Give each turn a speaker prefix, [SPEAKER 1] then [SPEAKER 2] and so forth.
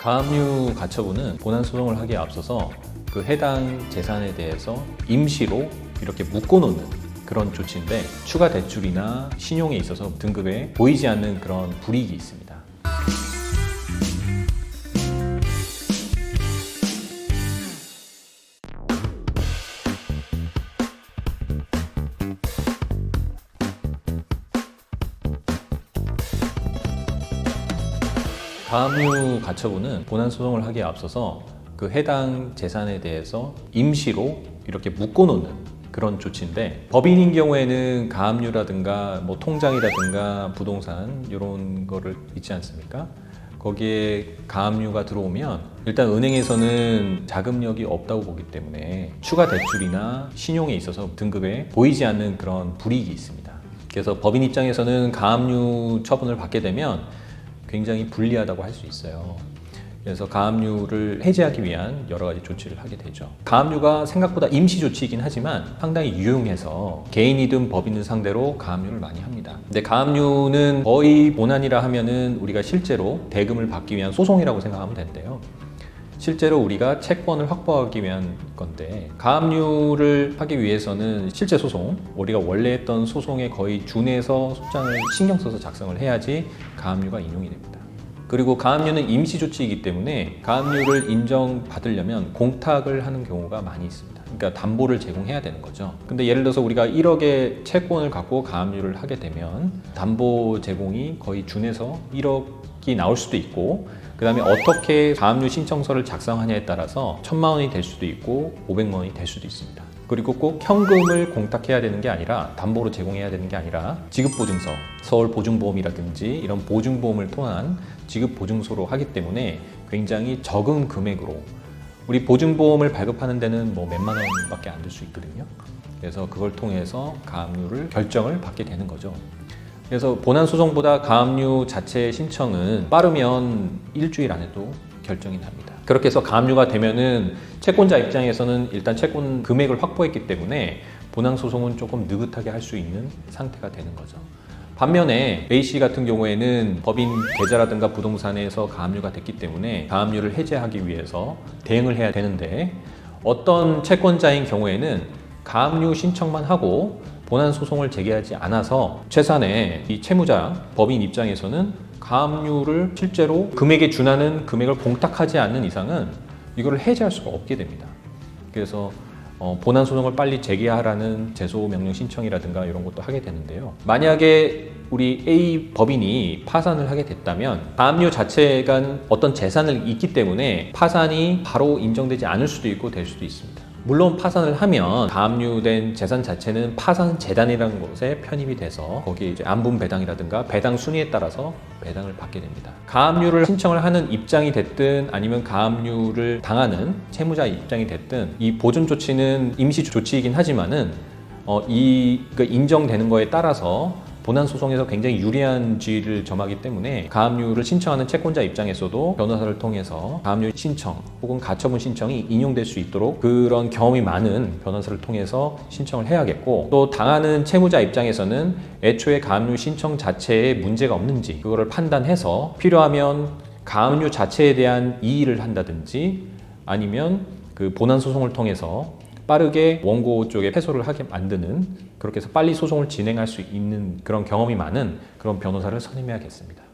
[SPEAKER 1] 가압류 가처분은 본안 소송을 하기에 앞서서 그 해당 재산에 대해서 임시로 이렇게 묶어놓는 그런 조치인데 추가 대출이나 신용에 있어서 등급에 보이지 않는 그런 불이익이 있습니다. 가압류 가처분은 본안 소송을 하기에 앞서서 그 해당 재산에 대해서 임시로 이렇게 묶어놓는 그런 조치인데 법인인 경우에는 가압류라든가 뭐 통장이라든가 부동산 이런 거를 있지 않습니까? 거기에 가압류가 들어오면 일단 은행에서는 자금력이 없다고 보기 때문에 추가 대출이나 신용에 있어서 등급에 보이지 않는 그런 불이익이 있습니다. 그래서 법인 입장에서는 가압류 처분을 받게 되면 굉장히 불리하다고 할 수 있어요. 그래서 가압류를 해제하기 위한 여러 가지 조치를 하게 되죠. 가압류가 생각보다 임시 조치이긴 하지만 상당히 유용해서 개인이든 법인을 상대로 가압류를 많이 합니다. 근데 가압류는 거의 본안이라 하면은 우리가 실제로 대금을 받기 위한 소송이라고 생각하면 된대요. 실제로 우리가 채권을 확보하기 위한 건데 가압류를 하기 위해서는 실제 소송 우리가 원래 했던 소송에 거의 준해서 소장을 신경 써서 작성을 해야지 가압류가 인용이 됩니다. 그리고 가압류는 임시 조치이기 때문에 가압류를 인정받으려면 공탁을 하는 경우가 많이 있습니다. 그러니까 담보를 제공해야 되는 거죠. 근데 예를 들어서 우리가 1억의 채권을 갖고 가압류를 하게 되면 담보 제공이 거의 준해서 1억이 나올 수도 있고 그 다음에 어떻게 가압류 신청서를 작성하냐에 따라서 천만 원이 될 수도 있고 500만 원이 될 수도 있습니다. 그리고 꼭 현금을 공탁해야 되는 게 아니라 담보로 제공해야 되는 게 아니라 지급보증서, 서울보증보험이라든지 이런 보증보험을 통한 지급보증소로 하기 때문에 굉장히 적은 금액으로 우리 보증보험을 발급하는 데는 뭐 몇만 원밖에 안 들 수 있거든요. 그래서 그걸 통해서 가압류를 결정을 받게 되는 거죠. 그래서 본안 소송보다 가압류 자체 신청은 빠르면 일주일 안에도 결정이 납니다. 그렇게 해서 가압류가 되면은 채권자 입장에서는 일단 채권 금액을 확보했기 때문에 본안 소송은 조금 느긋하게 할 수 있는 상태가 되는 거죠. 반면에 A 씨 같은 경우에는 법인 계좌라든가 부동산에서 가압류가 됐기 때문에 가압류를 해제하기 위해서 대응을 해야 되는데 어떤 채권자인 경우에는 가압류 신청만 하고 본안 소송을 제기하지 않아서 최산의 이 채무자 법인 입장에서는 가압류를 실제로 금액에 준하는 금액을 공탁하지 않는 이상은 이거를 해제할 수가 없게 됩니다. 그래서 어, 본안 소송을 빨리 제기하라는 제소 명령 신청이라든가 이런 것도 하게 되는데요. 만약에 우리 A 법인이 파산을 하게 됐다면 가압류 자체가 어떤 재산을 있기 때문에 파산이 바로 인정되지 않을 수도 있고 될 수도 있습니다. 물론 파산을 하면 가압류된 재산 자체는 파산 재단이라는 곳에 편입이 돼서 거기에 이제 안분 배당이라든가 배당 순위에 따라서 배당을 받게 됩니다. 가압류를 신청을 하는 입장이 됐든 아니면 가압류를 당하는 채무자 입장이 됐든 이 보존 조치는 임시 조치이긴 하지만은 어, 이 그러니까 인정되는 거에 따라서 본안 소송에서 굉장히 유리한 지위를 점하기 때문에 가압류를 신청하는 채권자 입장에서도 변호사를 통해서 가압류 신청 혹은 가처분 신청이 인용될 수 있도록 그런 경험이 많은 변호사를 통해서 신청을 해야겠고 또 당하는 채무자 입장에서는 애초에 가압류 신청 자체에 문제가 없는지 그거를 판단해서 필요하면 가압류 자체에 대한 이의를 한다든지 아니면 그 본안 소송을 통해서 빠르게 원고 쪽에 패소를 하게 만드는 그렇게 해서 빨리 소송을 진행할 수 있는 그런 경험이 많은 그런 변호사를 선임해야겠습니다.